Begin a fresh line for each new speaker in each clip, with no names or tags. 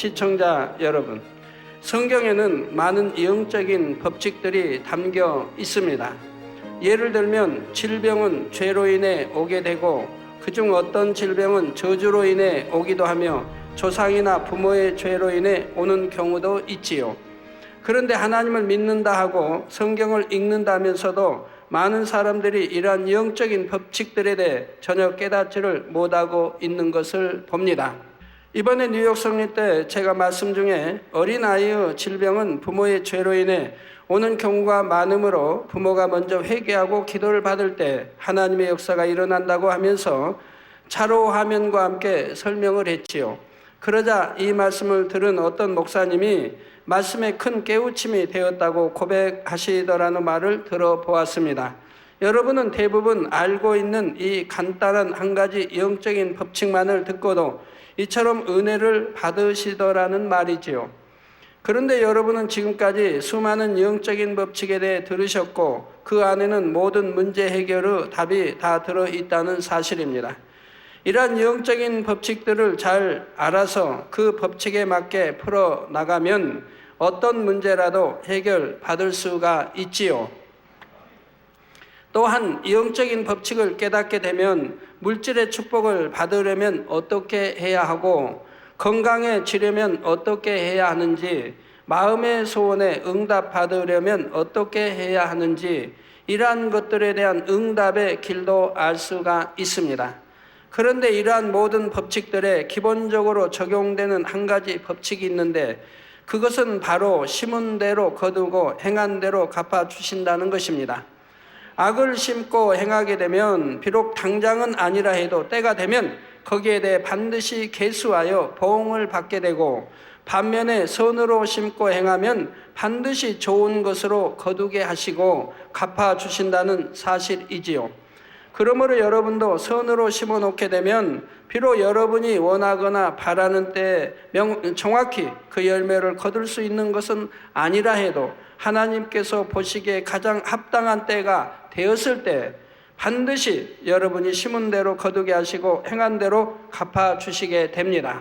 시청자 여러분, 성경에는 많은 영적인 법칙들이 담겨 있습니다. 예를 들면 질병은 죄로 인해 오게 되고 그중 어떤 질병은 저주로 인해 오기도 하며 조상이나 부모의 죄로 인해 오는 경우도 있지요. 그런데 하나님을 믿는다 하고 성경을 읽는다면서도 많은 사람들이 이러한 영적인 법칙들에 대해 전혀 깨닫지를 못하고 있는 것을 봅니다. 이번에 뉴욕 성리 때 제가 말씀 중에 어린아이의 질병은 부모의 죄로 인해 오는 경우가 많으므로 부모가 먼저 회개하고 기도를 받을 때 하나님의 역사가 일어난다고 하면서 차로 화면과 함께 설명을 했지요. 그러자 이 말씀을 들은 어떤 목사님이 말씀에 큰 깨우침이 되었다고 고백하시더라는 말을 들어보았습니다. 여러분은 대부분 알고 있는 이 간단한 한 가지 영적인 법칙만을 듣고도 이처럼 은혜를 받으시더라는 말이지요. 그런데 여러분은 지금까지 수많은 영적인 법칙에 대해 들으셨고 그 안에는 모든 문제 해결의 답이 다 들어 있다는 사실입니다. 이러한 영적인 법칙들을 잘 알아서 그 법칙에 맞게 풀어 나가면 어떤 문제라도 해결받을 수가 있지요. 또한 영적인 법칙을 깨닫게 되면 물질의 축복을 받으려면 어떻게 해야 하고 건강해지려면 어떻게 해야 하는지 마음의 소원에 응답 받으려면 어떻게 해야 하는지 이러한 것들에 대한 응답의 길도 알 수가 있습니다. 그런데 이러한 모든 법칙들에 기본적으로 적용되는 한 가지 법칙이 있는데 그것은 바로 심은 대로 거두고 행한 대로 갚아 주신다는 것입니다. 악을 심고 행하게 되면 비록 당장은 아니라 해도 때가 되면 거기에 대해 반드시 개수하여 보응을 받게 되고 반면에 선으로 심고 행하면 반드시 좋은 것으로 거두게 하시고 갚아 주신다는 사실이지요. 그러므로 여러분도 선으로 심어 놓게 되면 비록 여러분이 원하거나 바라는 때에 명, 정확히 그 열매를 거둘 수 있는 것은 아니라 해도 하나님께서 보시기에 가장 합당한 때가 되었을 때 반드시 여러분이 심은 대로 거두게 하시고 행한 대로 갚아 주시게 됩니다.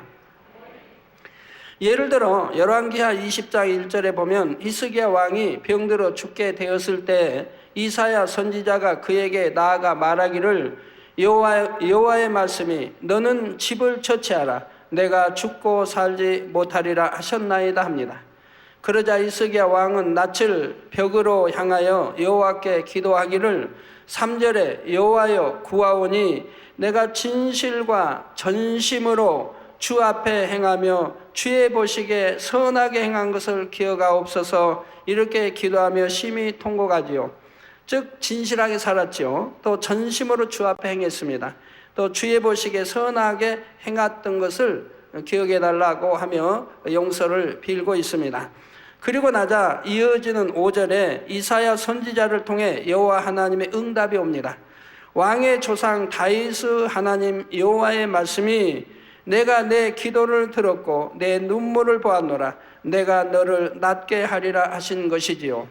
예를 들어 열왕기하 20장 1절에 보면 히스기야 왕이 병들어 죽게 되었을 때 이사야 선지자가 그에게 나아가 말하기를 여호와 여호와의 말씀이 너는 집을 처치하라 내가 죽고 살지 못하리라 하셨나이다 합니다. 그러자 이스기야 왕은 낯을 벽으로 향하여 여호와께 기도하기를 3절에 여호와여 구하오니 내가 진실과 전심으로 주 앞에 행하며 주의 보시기에 선하게 행한 것을 기억하옵소서 이렇게 기도하며 심히 통곡하지요. 즉 진실하게 살았지요. 또 전심으로 주 앞에 행했습니다. 또 주의 보시기에 선하게 행했던 것을 기억해 달라고 하며 용서를 빌고 있습니다. 그리고 나자 이어지는 5절에 이사야 선지자를 통해 여호와 하나님의 응답이 옵니다. 왕의 조상 다윗의 하나님 여호와의 말씀이 내가 내 기도를 들었고 내 눈물을 보았노라 내가 너를 낫게 하리라 하신 것이지요.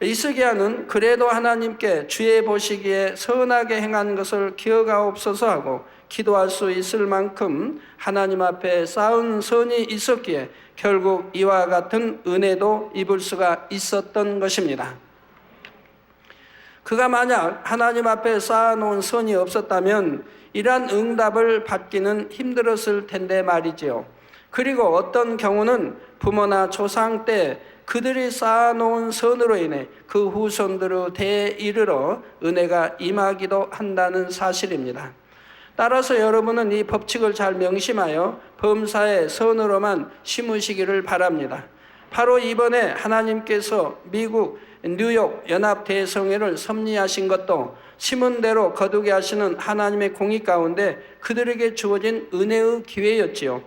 이스기야는 그래도 하나님께 주의 보시기에 선하게 행한 것을 기억하옵소서 하고 기도할 수 있을 만큼 하나님 앞에 쌓은 선이 있었기에 결국 이와 같은 은혜도 입을 수가 있었던 것입니다. 그가 만약 하나님 앞에 쌓아놓은 선이 없었다면 이러한 응답을 받기는 힘들었을 텐데 말이지요. 그리고 어떤 경우는 부모나 조상 때 그들이 쌓아놓은 선으로 인해 그 후손들의 대에 이르러 은혜가 임하기도 한다는 사실입니다. 따라서 여러분은 이 법칙을 잘 명심하여 범사의 선으로만 심으시기를 바랍니다. 바로 이번에 하나님께서 미국 뉴욕 연합 대성회를 섭리하신 것도 심은 대로 거두게 하시는 하나님의 공의 가운데 그들에게 주어진 은혜의 기회였지요.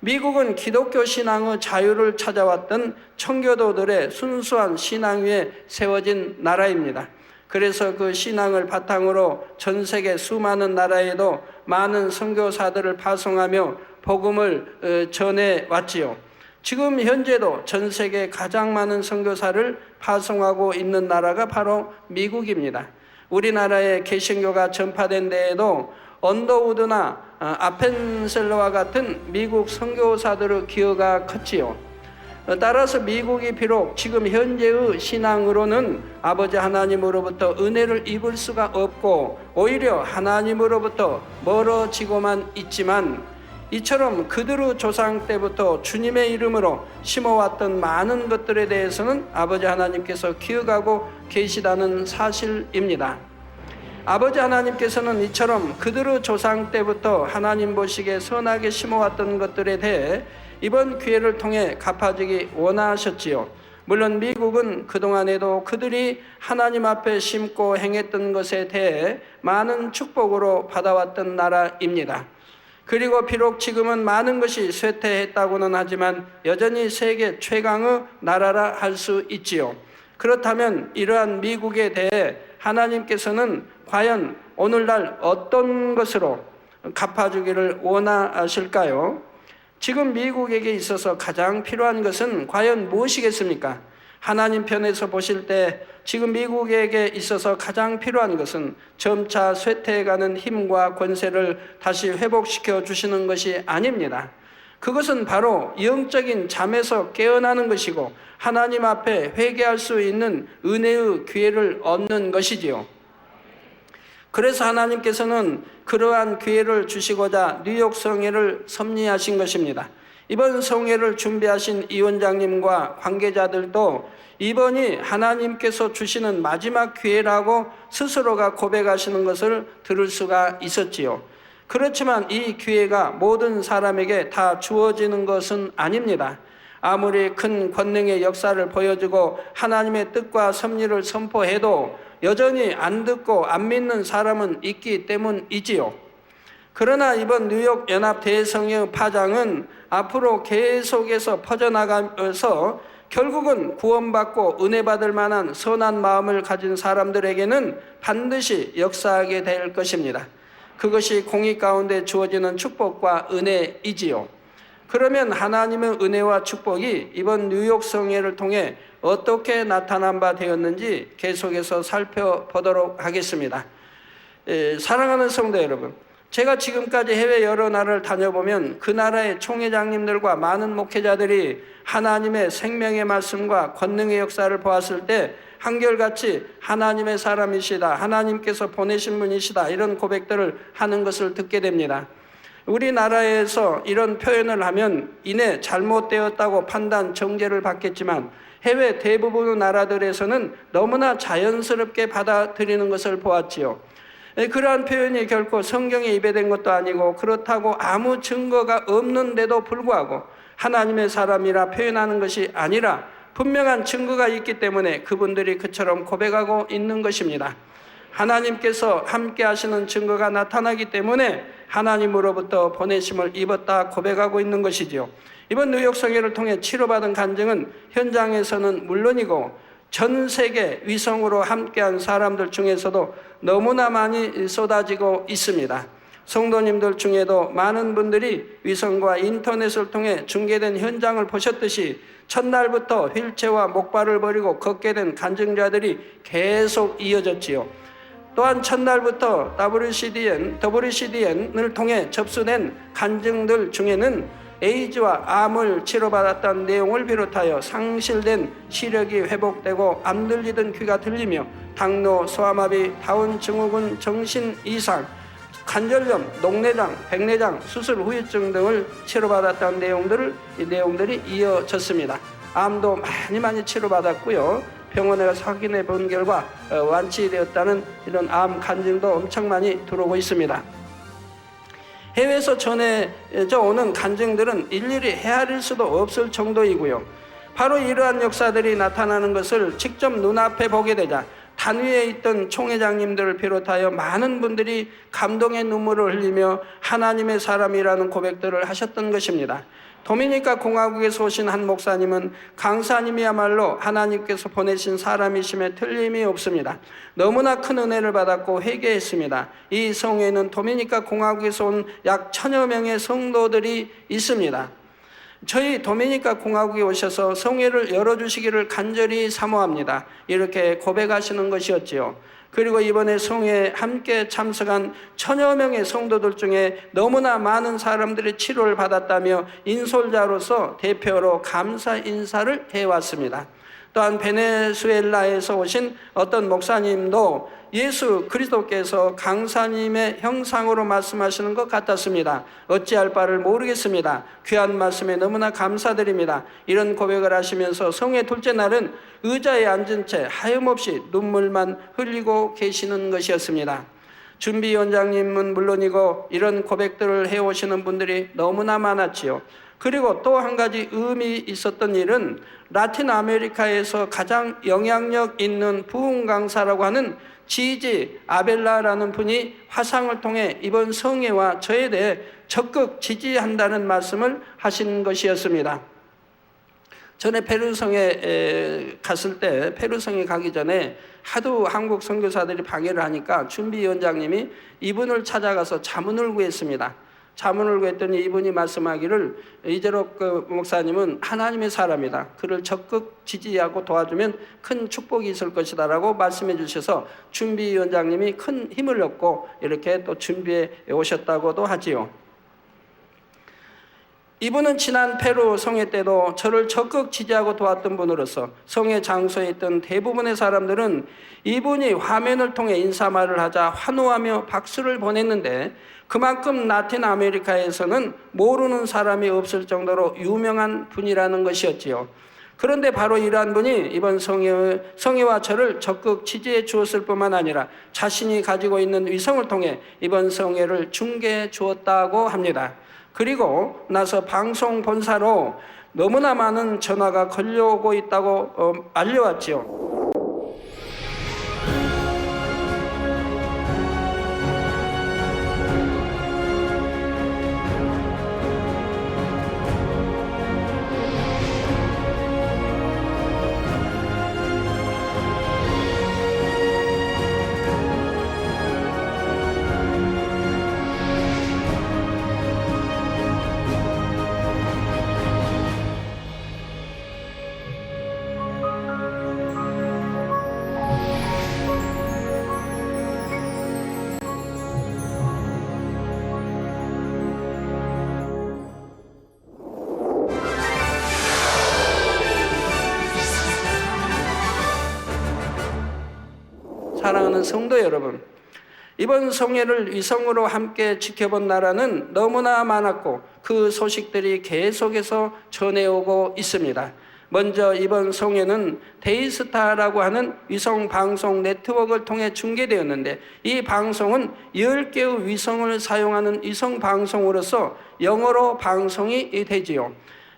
미국은 기독교 신앙의 자유를 찾아왔던 청교도들의 순수한 신앙 위에 세워진 나라입니다. 그래서 그 신앙을 바탕으로 전 세계 수많은 나라에도 많은 선교사들을 파송하며 복음을 어, 전해 왔지요. 지금 현재도 전 세계 가장 많은 선교사를 파송하고 있는 나라가 바로 미국입니다. 우리나라에 개신교가 전파된 데에도 언더우드나 어, 아펜셀러와 같은 미국 선교사들의 기여가 컸지요. 어, 따라서 미국이 비록 지금 현재의 신앙으로는 아버지 하나님으로부터 은혜를 입을 수가 없고 오히려 하나님으로부터 멀어지고만 있지만 이처럼 그들의 조상 때부터 주님의 이름으로 심어왔던 많은 것들에 대해서는 아버지 하나님께서 기억하고 계시다는 사실입니다. 아버지 하나님께서는 이처럼 그들의 조상 때부터 하나님 보시기에 선하게 심어왔던 것들에 대해 이번 기회를 통해 갚아주기 원하셨지요. 물론 미국은 그동안에도 그들이 하나님 앞에 심고 행했던 것에 대해 많은 축복으로 받아왔던 나라입니다. 그리고 비록 지금은 많은 것이 쇠퇴했다고는 하지만 여전히 세계 최강의 나라라 할 수 있지요. 그렇다면 이러한 미국에 대해 하나님께서는 과연 오늘날 어떤 것으로 갚아주기를 원하실까요? 지금 미국에게 있어서 가장 필요한 것은 과연 무엇이겠습니까? 하나님 편에서 보실 때 지금 미국에게 있어서 가장 필요한 것은 점차 쇠퇴해가는 힘과 권세를 다시 회복시켜 주시는 것이 아닙니다. 그것은 바로 영적인 잠에서 깨어나는 것이고 하나님 앞에 회개할 수 있는 은혜의 기회를 얻는 것이지요. 그래서 하나님께서는 그러한 기회를 주시고자 뉴욕 성회를 섭리하신 것입니다. 이번 성회를 준비하신 이 원장님과 관계자들도 이번이 하나님께서 주시는 마지막 기회라고 스스로가 고백하시는 것을 들을 수가 있었지요. 그렇지만 이 기회가 모든 사람에게 다 주어지는 것은 아닙니다. 아무리 큰 권능의 역사를 보여주고 하나님의 뜻과 섭리를 선포해도 여전히 안 듣고 안 믿는 사람은 있기 때문이지요. 그러나 이번 뉴욕 연합 대성의 파장은 앞으로 계속해서 퍼져나가면서 결국은 구원받고 은혜 받을 만한 선한 마음을 가진 사람들에게는 반드시 역사하게 될 것입니다. 그것이 공의 가운데 주어지는 축복과 은혜이지요. 그러면 하나님의 은혜와 축복이 이번 뉴욕 성회를 통해 어떻게 나타난 바 되었는지 계속해서 살펴보도록 하겠습니다. 에, 사랑하는 성도 여러분, 제가 지금까지 해외 여러 나라를 다녀보면 그 나라의 총회장님들과 많은 목회자들이 하나님의 생명의 말씀과 권능의 역사를 보았을 때 한결같이 하나님의 사람이시다, 하나님께서 보내신 분이시다 이런 고백들을 하는 것을 듣게 됩니다. 우리나라에서 이런 표현을 하면 이내 잘못되었다고 판단, 정죄를 받겠지만 해외 대부분의 나라들에서는 너무나 자연스럽게 받아들이는 것을 보았지요. 예, 그러한 표현이 결코 성경에 입에된 것도 아니고 그렇다고 아무 증거가 없는데도 불구하고 하나님의 사람이라 표현하는 것이 아니라 분명한 증거가 있기 때문에 그분들이 그처럼 고백하고 있는 것입니다. 하나님께서 함께 하시는 증거가 나타나기 때문에 하나님으로부터 보내심을 입었다 고백하고 있는 것이지요. 이번 뉴욕 성회를 통해 치료받은 간증은 현장에서는 물론이고 전 세계 위성으로 함께한 사람들 중에서도 너무나 많이 쏟아지고 있습니다. 성도님들 중에도 많은 분들이 위성과 인터넷을 통해 중계된 현장을 보셨듯이 첫날부터 휠체어와 목발을 버리고 걷게 된 간증자들이 계속 이어졌지요. 또한 첫날부터 WCDN, WCDN을 통해 접수된 간증들 중에는 에이즈와 암을 치료받았다는 내용을 비롯하여 상실된 시력이 회복되고 안 들리던 귀가 들리며 당뇨, 소아마비, 다운 증후군, 정신 이상, 관절염, 녹내장, 백내장, 수술 후유증 등을 치료받았다는 내용들을 이 내용들이 이어졌습니다. 암도 많이 많이 치료받았고요. 병원에 확인해 본 결과 어, 완치되었다는 이런 암 간증도 엄청 많이 들어오고 있습니다. 해외에서 전해져 오는 간증들은 일일이 헤아릴 수도 없을 정도이고요. 바로 이러한 역사들이 나타나는 것을 직접 눈앞에 보게 되자 단위에 있던 총회장님들을 비롯하여 많은 분들이 감동의 눈물을 흘리며 하나님의 사람이라는 고백들을 하셨던 것입니다. 도미니카 공화국에서 오신 한 목사님은 강사님이야말로 하나님께서 보내신 사람이심에 틀림이 없습니다. 너무나 큰 은혜를 받았고 회개했습니다. 이 성회는 도미니카 공화국에서 온 약 천여 명의 성도들이 있습니다. 저희 도미니카 공화국에 오셔서 성회를 열어주시기를 간절히 사모합니다. 이렇게 고백하시는 것이었지요. 그리고 이번에 성회에 함께 참석한 천여 명의 성도들 중에 너무나 많은 사람들이 치료를 받았다며 인솔자로서 대표로 감사 인사를 해왔습니다. 또한 베네수엘라에서 오신 어떤 목사님도 예수 그리스도께서 강사님의 형상으로 말씀하시는 것 같았습니다. 어찌할 바를 모르겠습니다. 귀한 말씀에 너무나 감사드립니다. 이런 고백을 하시면서 성의 둘째 날은 의자에 앉은 채 하염없이 눈물만 흘리고 계시는 것이었습니다. 준비위원장님은 물론이고 이런 고백들을 해오시는 분들이 너무나 많았지요. 그리고 또 한 가지 의미 있었던 일은 라틴 아메리카에서 가장 영향력 있는 부흥 강사라고 하는 지지 아벨라라는 분이 화상을 통해 이번 성회와 저에 대해 적극 지지한다는 말씀을 하신 것이었습니다. 전에 페루성에 갔을 때 페루성에 가기 전에 하도 한국 선교사들이 방해를 하니까 준비위원장님이 이분을 찾아가서 자문을 구했습니다. 자문을 구했더니 이분이 말씀하기를 이재록 그 목사님은 하나님의 사람이다. 그를 적극 지지하고 도와주면 큰 축복이 있을 것이다라고 말씀해 주셔서 준비위원장님이 큰 힘을 얻고 이렇게 또 준비해 오셨다고도 하지요. 이분은 지난 페루 성회 때도 저를 적극 지지하고 도왔던 분으로서 성회 장소에 있던 대부분의 사람들은 이분이 화면을 통해 인사말을 하자 환호하며 박수를 보냈는데 그만큼 라틴 아메리카에서는 모르는 사람이 없을 정도로 유명한 분이라는 것이었지요. 그런데 바로 이러한 분이 이번 성회, 성회와 저를 적극 지지해 주었을 뿐만 아니라 자신이 가지고 있는 위성을 통해 이번 성회를 중계해 주었다고 합니다. 그리고 나서 방송 본사로 너무나 많은 전화가 걸려오고 있다고 어, 알려왔지요. 사랑하는 성도 여러분, 이번 성회를 위성으로 함께 지켜본 나라는 너무나 많았고 그 소식들이 계속해서 전해오고 있습니다. 먼저 이번 성회는 데이스타라고 하는 위성 방송 네트워크를 통해 중계되었는데 이 방송은 10개의 위성을 사용하는 위성 방송으로서 영어로 방송이 되지요.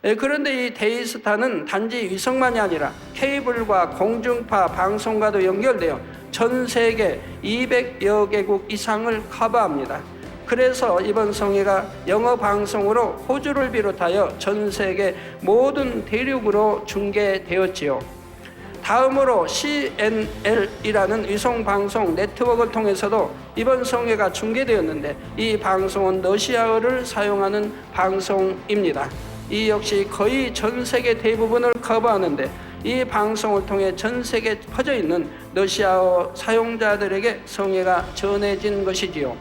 예, 그런데 이 데이스타는 단지 위성만이 아니라 케이블과 공중파 방송과도 연결되어 전 세계 200여 개국 이상을 커버합니다. 그래서 이번 성회가 영어 방송으로 호주를 비롯하여 전 세계 모든 대륙으로 중계되었지요. 다음으로 CNL이라는 위성 방송 네트워크를 통해서도 이번 성회가 중계되었는데 이 방송은 러시아어를 사용하는 방송입니다. 이 역시 거의 전 세계 대부분을 커버하는데 이 방송을 통해 전 세계에 퍼져 있는 러시아어 사용자들에게 성회가 전해진 것이지요.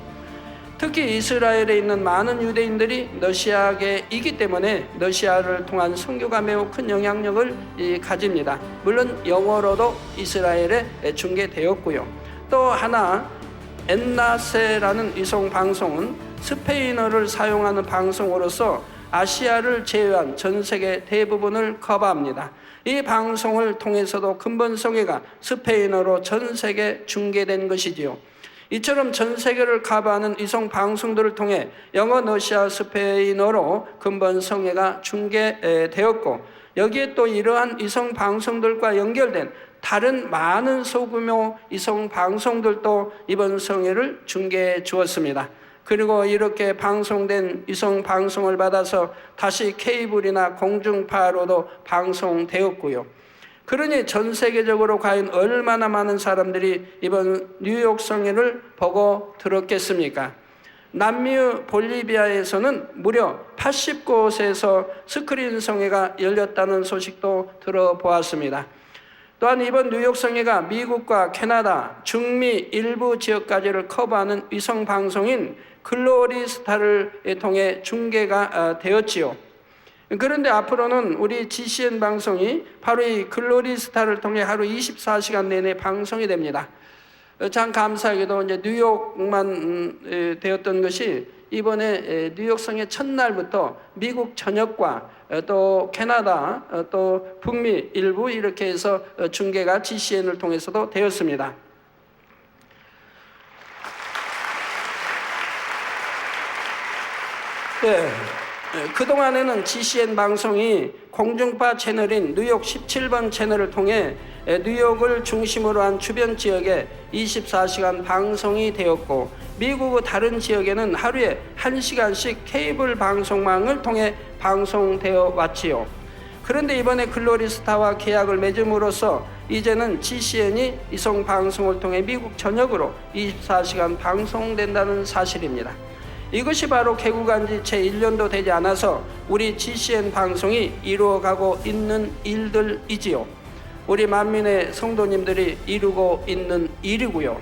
특히 이스라엘에 있는 많은 유대인들이 러시아계이기 때문에 러시아를 통한 선교가 매우 큰 영향력을 가집니다. 물론 영어로도 이스라엘에 중계되었고요. 또 하나 엔나세라는 이송 방송은 스페인어를 사용하는 방송으로서 아시아를 제외한 전 세계 대부분을 커버합니다. 이 방송을 통해서도 근본성회가 스페인어로 전 세계 중계된 것이지요. 이처럼 전 세계를 커버하는 이송 방송들을 통해 영어, 러시아, 스페인어로 근본 성회가 중계되었고 여기에 또 이러한 이성 방송들과 연결된 다른 많은 소규모 이성 방송들도 이번 성회를 중계해 주었습니다. 그리고 이렇게 방송된 이성 방송을 받아서 다시 케이블이나 공중파로도 방송되었고요. 그러니 전 세계적으로 과연 얼마나 많은 사람들이 이번 뉴욕 성회를 보고 들었겠습니까? 남미 볼리비아에서는 무려 80곳에서 스크린 성회가 열렸다는 소식도 들어보았습니다. 또한 이번 뉴욕 성회가 미국과 캐나다, 중미 일부 지역까지를 커버하는 위성 방송인 글로리스타를 통해 중계가 어, 되었지요. 그런데 앞으로는 우리 GCN 방송이 바로 이 글로리스타를 통해 하루 24시간 내내 방송이 됩니다. 어, 참 감사하게도 이제 뉴욕만 음, 에, 되었던 것이 이번에 에, 뉴욕 성의 첫날부터 미국 전역과 어, 또 캐나다 어, 또 북미 일부 이렇게 해서 어, 중계가 GCN을 통해서도 되었습니다. 네. 그동안에는 GCN 방송이 공중파 채널인 뉴욕 17번 채널을 통해 뉴욕을 중심으로 한 주변 지역에 24시간 방송이 되었고 미국의 다른 지역에는 하루에 1시간씩 케이블 방송망을 통해 방송되어 왔지요. 그런데 이번에 글로리스타와 계약을 맺음으로써 이제는 GCN이 이송 방송을 통해 미국 전역으로 24시간 방송된다는 사실입니다. 이것이 바로 개국한 지 채 1년도 되지 않아서 우리 GCN 방송이 이루어가고 있는 일들이지요. 우리 만민의 성도님들이 이루고 있는 일이고요.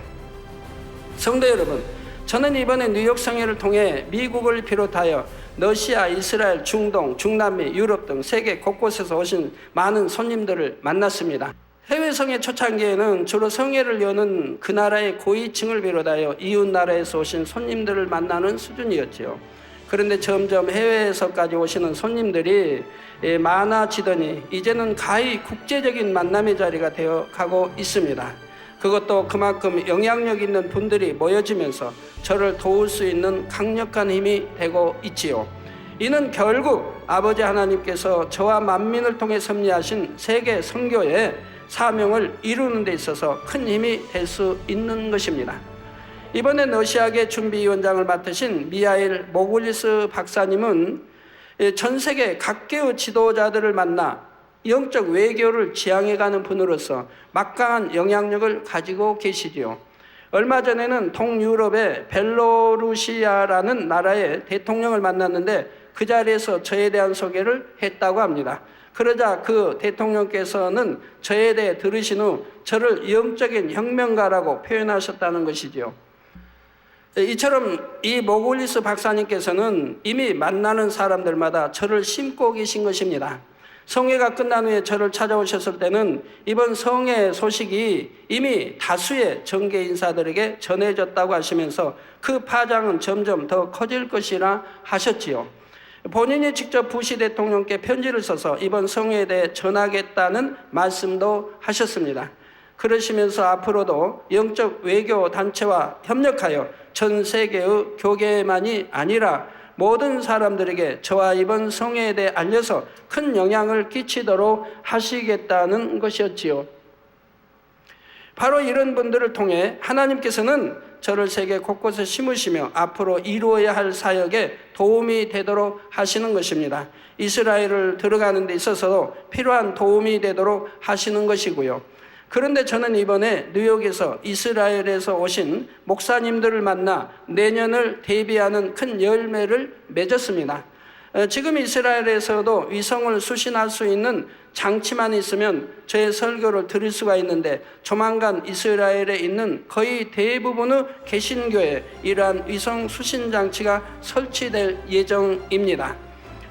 성도 여러분, 저는 이번에 뉴욕 성회를 통해 미국을 비롯하여 러시아, 이스라엘, 중동, 중남미, 유럽 등 세계 곳곳에서 오신 많은 손님들을 만났습니다. 해외 성회 초창기에는 주로 성회를 여는 그 나라의 고위층을 비롯하여 이웃 나라에서 오신 손님들을 만나는 수준이었지요. 그런데 점점 해외에서까지 오시는 손님들이 예, 많아지더니 이제는 가히 국제적인 만남의 자리가 되어 가고 있습니다. 그것도 그만큼 영향력 있는 분들이 모여지면서 저를 도울 수 있는 강력한 힘이 되고 있지요. 이는 결국 아버지 하나님께서 저와 만민을 통해 섭리하신 세계 선교의 사명을 이루는 데 있어서 큰 힘이 될 수 있는 것입니다. 이번에 러시아계 준비위원장을 맡으신 미하일 모글리스 박사님은 전 세계 각계의 지도자들을 만나 영적 외교를 지향해가는 분으로서 막강한 영향력을 가지고 계시지요. 얼마 전에는 동유럽의 벨로루시아라는 나라의 대통령을 만났는데 그 자리에서 저에 대한 소개를 했다고 합니다. 그러자 그 대통령께서는 저에 대해 들으신 후 저를 영적인 혁명가라고 표현하셨다는 것이지요. 이처럼 이 모골리스 박사님께서는 이미 만나는 사람들마다 저를 심고 계신 것입니다. 성회가 끝난 후에 저를 찾아오셨을 때는 이번 성회 소식이 이미 다수의 정계 인사들에게 전해졌다고 하시면서 그 파장은 점점 더 커질 것이라 하셨지요. 본인이 직접 부시 대통령께 편지를 써서 이번 성회에 대해 전하겠다는 말씀도 하셨습니다. 그러시면서 앞으로도 영적 외교 단체와 협력하여 전 세계의 교계만이 아니라 모든 사람들에게 저와 이번 성회에 대해 알려서 큰 영향을 끼치도록 하시겠다는 것이었지요. 바로 이런 분들을 통해 하나님께서는 저를 세계 곳곳에 심으시며 앞으로 이루어야 할 사역에 도움이 되도록 하시는 것입니다. 이스라엘을 들어가는 데 있어서도 필요한 도움이 되도록 하시는 것이고요. 그런데 저는 이번에 뉴욕에서 이스라엘에서 오신 목사님들을 만나 내년을 대비하는 큰 열매를 맺었습니다. 어, 지금 이스라엘에서도 위성을 수신할 수 있는 장치만 있으면 저의 설교를 들을 수가 있는데 조만간 이스라엘에 있는 거의 대부분의 개신교에 이러한 위성 수신 장치가 설치될 예정입니다.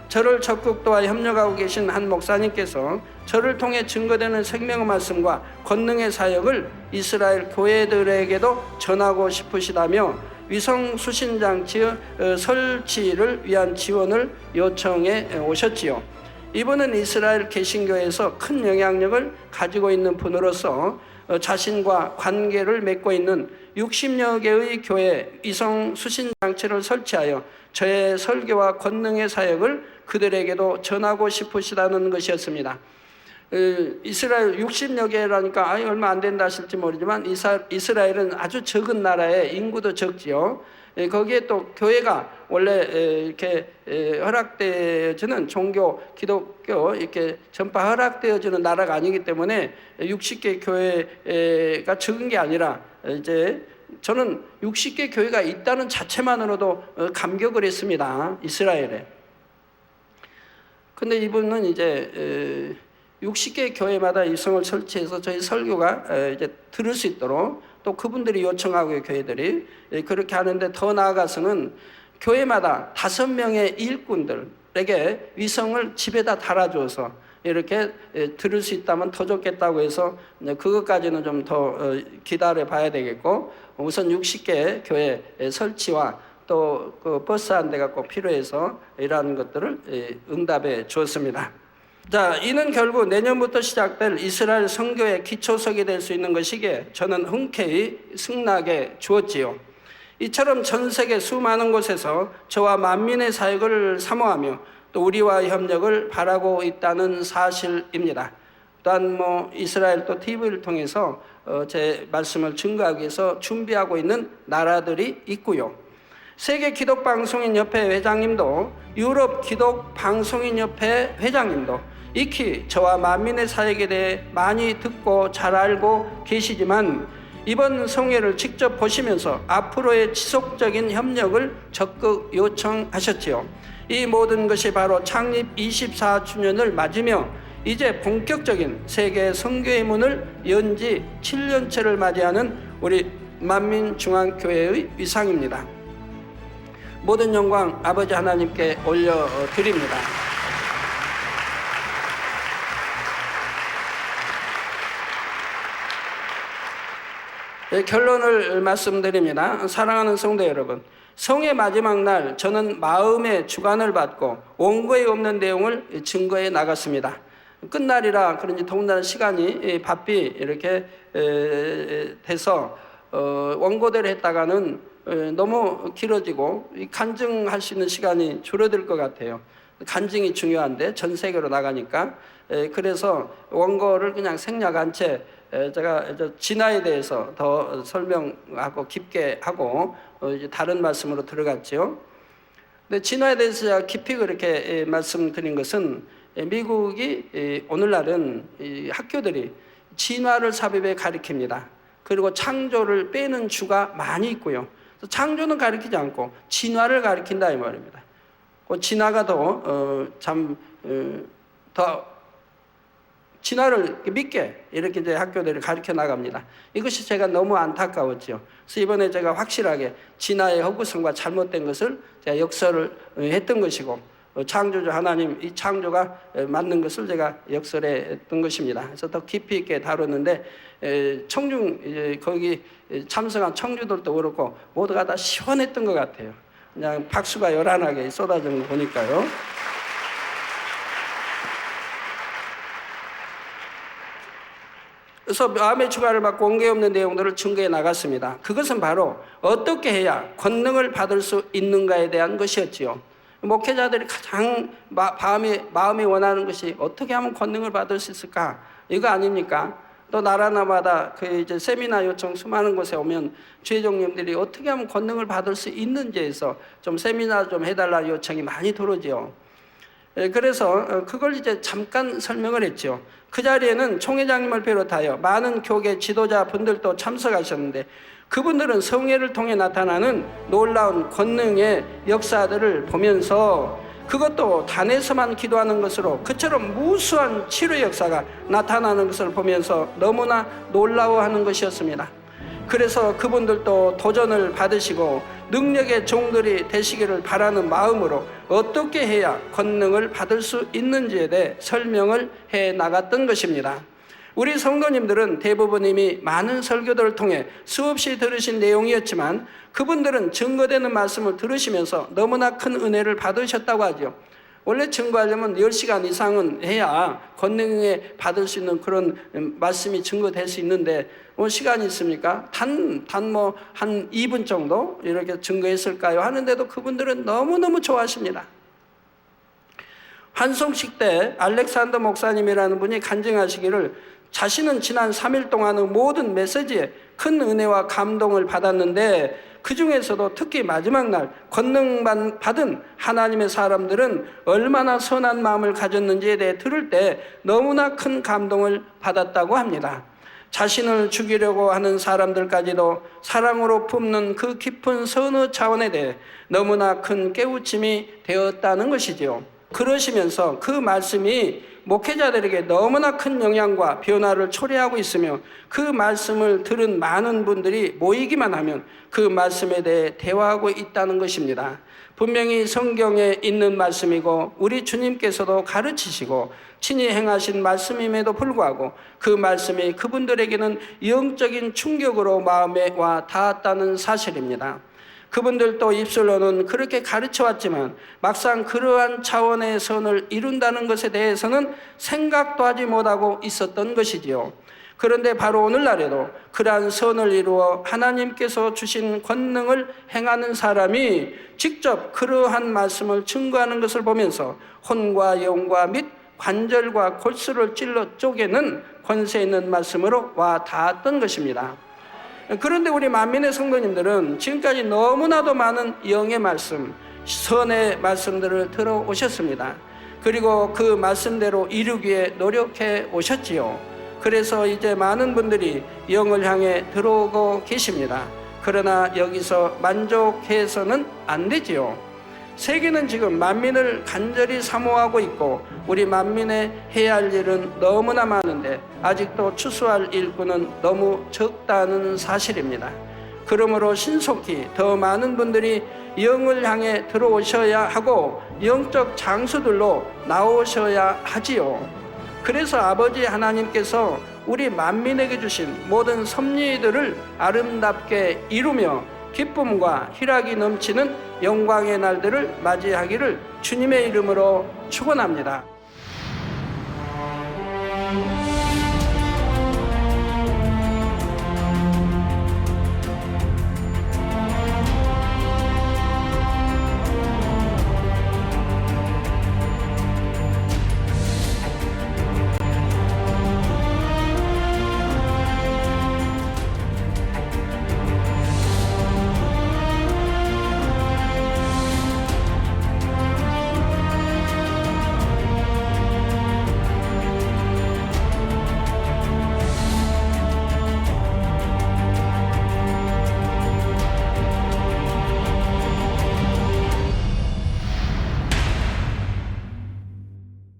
저를 적극 도와 협력하고 계신 한 목사님께서 저를 통해 증거되는 생명의 말씀과 권능의 사역을 이스라엘 교회들에게도 전하고 싶으시다며 위성 수신 장치의 어, 설치를 위한 지원을 요청해 오셨지요. 이분은 이스라엘 개신교에서 큰 영향력을 가지고 있는 분으로서 어, 자신과 관계를 맺고 있는 60여 개의 교회 위성 수신 장치를 설치하여 저의 설교와 권능의 사역을 그들에게도 전하고 싶으시다는 것이었습니다. 어, 이스라엘 60여 개라니까 얼마 안 된다 하실지 모르지만 이스라엘은 아주 적은 나라에 인구도 적지요. 예, 거기에 또 교회가 원래 이렇게 허락되어지는 종교 기독교 이렇게 전파 허락되어지는 나라가 아니기 때문에 60개 교회가 적은 게 아니라 이제 저는 60개 교회가 있다는 자체만으로도 어, 감격을 했습니다. 이스라엘에. 근데 이분은 이제 60개 교회마다 이성을 설치해서 저희 설교가 에, 이제 들을 수 있도록 또 그분들이 요청하고 교회들이 예, 그렇게 하는데 더 나아가서는 교회마다 다섯 명의 일꾼들에게 위성을 집에다 달아줘서 이렇게 예, 들을 수 있다면 더 좋겠다고 해서 그것까지는 좀 더 기다려 봐야 되겠고 우선 60개 교회 의 설치와 또 그 버스 한 대가 꼭 필요해서 이러한 것들을 예, 응답해 주었습니다. 자, 이는 결국 내년부터 시작될 이스라엘 선교의 기초석이 될 수 있는 것이기에 저는 흔쾌히 승낙해 주었지요. 이처럼 전 세계 수많은 곳에서 저와 만민의 사역을 사모하며 또 우리와 협력을 바라고 있다는 사실입니다. 또한 뭐 이스라엘 또 TV를 통해서 어, 제 말씀을 증거하기 위해서 준비하고 있는 나라들이 있고요. 세계 기독 방송인 협회 회장님도 유럽 기독 방송인 협회 회장님도 익히 저와 만민의 사역에 대해 많이 듣고 잘 알고 계시지만 이번 성회를 직접 보시면서 앞으로의 지속적인 협력을 적극 요청하셨지요. 이 모든 것이 바로 창립 24주년을 맞으며 이제 본격적인 세계 선교의 문을 연지 7년째를 맞이하는 우리 만민중앙교회의 위상입니다. 모든 영광 아버지 하나님께 올려드립니다. 결론을 말씀드립니다. 사랑하는 성도 여러분, 성의 마지막 날 저는 마음의 주관을 받고 원고에 없는 내용을 증거해 나갔습니다. 끝날이라 그런지 더군다나 시간이 바삐 이렇게 돼서 어, 원고대로 했다가는 너무 길어지고 간증할 수 있는 시간이 줄어들 것 같아요. 간증이 중요한데 전 세계로 나가니까 그래서 원고를 그냥 생략한 채 제가 진화에 대해서 더 설명하고 깊게 하고 어, 이제 다른 말씀으로 들어갔죠. 근데 진화에 대해서 제가 깊이 그렇게 말씀드린 것은 미국이 오늘날은 학교들이 진화를 삽입에 가리킵니다. 그리고 창조를 빼는 주가 많이 있고요. 창조는 가리키지 않고 진화를 가리킨다 이 말입니다. 그 진화가 더참더 어, 진화를 믿게 이렇게 이제 학교들을 가르쳐 나갑니다. 이것이 제가 너무 안타까웠죠. 그래서 이번에 제가 확실하게 진화의 허구성과 잘못된 것을 제가 역설을 했던 것이고 어, 창조주 하나님 이 창조가 맞는 것을 제가 역설했던 것입니다. 그래서 더 깊이 있게 다뤘는데 청중 거기 참석한 청주들도 그렇고 모두가 다 시원했던 것 같아요. 그냥 박수가 요란하게 쏟아지는 거 보니까요. 그래서 마음의 추가를 받고 원계 없는 내용들을 증거해 나갔습니다. 그것은 바로 어떻게 해야 권능을 받을 수 있는가에 대한 것이었지요. 목회자들이 가장 마음이, 마음이 원하는 것이 어떻게 하면 권능을 받을 수 있을까? 이거 아닙니까? 또 나라나마다 그 이제 세미나 요청 수많은 곳에 오면 주회종님들이 어떻게 하면 권능을 받을 수 있는지에서 좀 세미나 좀 해달라 요청이 많이 들어오죠. 예, 그래서 어, 그걸 이제 잠깐 설명을 했죠. 그 자리에는 총회장님을 비롯하여 많은 교계 지도자 분들도 참석하셨는데 그분들은 성회를 통해 나타나는 놀라운 권능의 역사들을 보면서 그것도 단에서만 기도하는 것으로 그처럼 무수한 치료 역사가 나타나는 것을 보면서 너무나 놀라워하는 것이었습니다. 그래서 그분들도 도전을 받으시고 능력의 종들이 되시기를 바라는 마음으로 어떻게 해야 권능을 받을 수 있는지에 대해 설명을 해 나갔던 것입니다. 우리 성도님들은 대부분 이미 많은 설교들을 통해 수없이 들으신 내용이었지만 그분들은 증거되는 말씀을 들으시면서 너무나 큰 은혜를 받으셨다고 하죠. 원래 증거하려면 10시간 이상은 해야 권능에 받을 수 있는 그런 말씀이 증거될 수 있는데 뭐 시간이 있습니까? 단, 단 뭐 한 2분 정도 이렇게 증거했을까요? 하는데도 그분들은 너무너무 좋아하십니다. 환송식 때 알렉산더 목사님이라는 분이 간증하시기를 자신은 지난 3일 동안의 모든 메시지에 큰 은혜와 감동을 받았는데 그 중에서도 특히 마지막 날 권능 받은 하나님의 사람들은 얼마나 선한 마음을 가졌는지에 대해 들을 때 너무나 큰 감동을 받았다고 합니다. 자신을 죽이려고 하는 사람들까지도 사랑으로 품는 그 깊은 선의 차원에 대해 너무나 큰 깨우침이 되었다는 것이지요. 그러시면서 그 말씀이 목회자들에게 너무나 큰 영향과 변화를 초래하고 있으며 그 말씀을 들은 많은 분들이 모이기만 하면 그 말씀에 대해 대화하고 있다는 것입니다. 분명히 성경에 있는 말씀이고 우리 주님께서도 가르치시고 친히 행하신 말씀임에도 불구하고 그 말씀이 그분들에게는 영적인 충격으로 마음에 와 닿았다는 사실입니다. 그분들도 입술로는 그렇게 가르쳐 왔지만 막상 그러한 차원의 선을 이룬다는 것에 대해서는 생각도 하지 못하고 있었던 것이지요. 그런데 바로 오늘날에도 그러한 선을 이루어 하나님께서 주신 권능을 행하는 사람이 직접 그러한 말씀을 증거하는 것을 보면서 혼과 영과 및 관절과 골수를 찔러 쪼개는 권세 있는 말씀으로 와 닿았던 것입니다. 그런데 우리 만민의 성도님들은 지금까지 너무나도 많은 영의 말씀, 선의 말씀들을 들어오셨습니다. 그리고 그 말씀대로 이루기에 노력해 오셨지요. 그래서 이제 많은 분들이 영을 향해 들어오고 계십니다. 그러나 여기서 만족해서는 안 되지요. 세계는 지금 만민을 간절히 사모하고 있고 우리 만민의 해야 할 일은 너무나 많은데 아직도 추수할 일꾼은 너무 적다는 사실입니다. 그러므로 신속히 더 많은 분들이 영을 향해 들어오셔야 하고 영적 장수들로 나오셔야 하지요. 그래서 아버지 하나님께서 우리 만민에게 주신 모든 섭리들을 아름답게 이루며 기쁨과 희락이 넘치는 영광의 날들을 맞이하기를 주님의 이름으로 축원합니다.